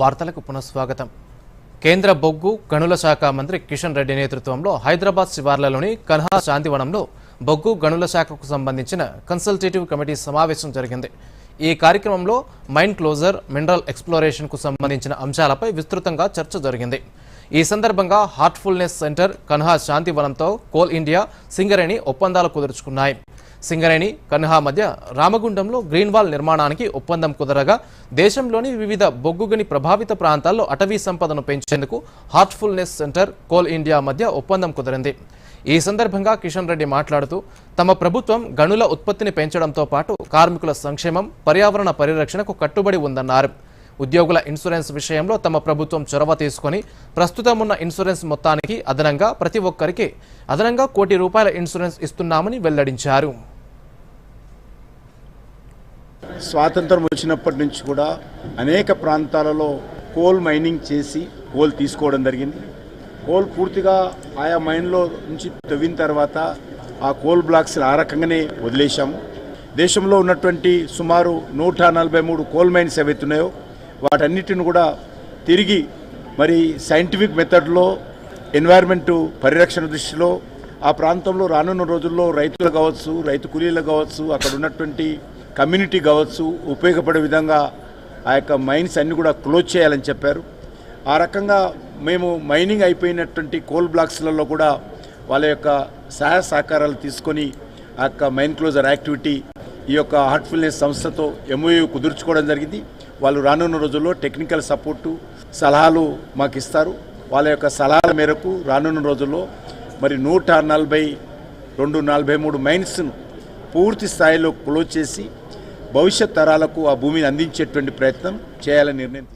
వార్తలకు పునఃస్వాగతం. కేంద్ర బొగ్గు గనుల శాఖ మంత్రి కిషన్ రెడ్డి నేతృత్వంలో హైదరాబాద్ శివార్లలోని కన్హా శాంతివనంలో బొగ్గు గనుల శాఖకు సంబంధించిన కన్సల్టేటివ్ కమిటీ సమావేశం జరిగింది. ఈ కార్యక్రమంలో మైండ్ క్లోజర్ మినరల్ ఎక్స్ప్లోరేషన్కు సంబంధించిన అంశాలపై విస్తృతంగా చర్చ జరిగింది. ఈ సందర్భంగా హార్ట్ఫుల్నెస్ సెంటర్ కన్హా శాంతివనంతో కోల్ ఇండియా సింగరేణి ఒప్పందాలు కుదుర్చుకున్నాయి. సింగరేణి కన్హా మధ్య రామగుండంలో గ్రీన్ వాల్ నిర్మాణానికి ఒప్పందం కుదరగా దేశంలోని వివిధ బొగ్గుగని ప్రభావిత ప్రాంతాల్లో అటవీ సంపదను పెంచేందుకు హార్ట్ఫుల్నెస్ సెంటర్ కోల్ ఇండియా మధ్య ఒప్పందం కుదిరింది. ఈ సందర్భంగా కిషన్ రెడ్డి మాట్లాడుతూ తమ ప్రభుత్వం గనుల ఉత్పత్తిని పెంచడంతో పాటు కార్మికుల సంక్షేమం పర్యావరణ పరిరక్షణకు కట్టుబడి ఉందన్నారు. ఉద్యోగుల ఇన్సూరెన్స్ విషయంలో తమ ప్రభుత్వం చొరవ తీసుకొని ప్రస్తుతం ఉన్న ఇన్సూరెన్స్ మొత్తానికి అదనంగా ప్రతి ఒక్కరికి అదనంగా కోటి రూపాయల ఇన్సూరెన్స్ ఇస్తున్నామని వెల్లడించారు. స్వాతంత్రం వచ్చినప్పటి నుంచి కూడా అనేక ప్రాంతాలలో కోల్ మైనింగ్ చేసి కోల్ తీసుకోవడం జరిగింది. కోల్ పూర్తిగా ఆయా మైన్లో నుంచి తవ్విన తర్వాత ఆ కోల్ బ్లాక్స్ ఆ రకంగానే వదిలేశాము. దేశంలో ఉన్నటువంటి సుమారు నూట నలభై మూడు కోల్ మైన్స్ ఏవైతున్నాయో వాటన్నిటిని కూడా తిరిగి మరి సైంటిఫిక్ మెథడ్లో ఎన్వైర్మెంట్ పరిరక్షణ దృష్టిలో ఆ ప్రాంతంలో రానున్న రోజుల్లో రైతులు కావచ్చు రైతు కూలీలు కావచ్చు అక్కడ ఉన్నటువంటి కమ్యూనిటీ కావచ్చు ఉపయోగపడే విధంగా ఆ యొక్క మైన్స్ అన్నీ కూడా క్లోజ్ చేయాలని చెప్పారు. ఆ రకంగా మేము మైనింగ్ అయిపోయినటువంటి కోల్ బ్లాక్స్లలో కూడా వాళ్ళ యొక్క సహాయ సహకారాలు తీసుకొని ఆ యొక్క మైన్ క్లోజర్ యాక్టివిటీ ఈ యొక్క హార్ట్ఫుల్నెస్ సంస్థతో ఎంఓయూ కుదుర్చుకోవడం జరిగింది. వాళ్ళు రానున్న రోజుల్లో టెక్నికల్ సపోర్టు సలహాలు మాకు ఇస్తారు వాళ్ళ యొక్క సలహాల మేరకు రానున్న రోజుల్లో మరి నూట నలభై రెండు నలభై మూడు మైన్స్ను పూర్తి స్థాయిలో క్లోజ్ చేసి భవిష్యత్ తరాలకు ఆ భూమిని అందించేటువంటి ప్రయత్నం చేయాలని నిర్ణయం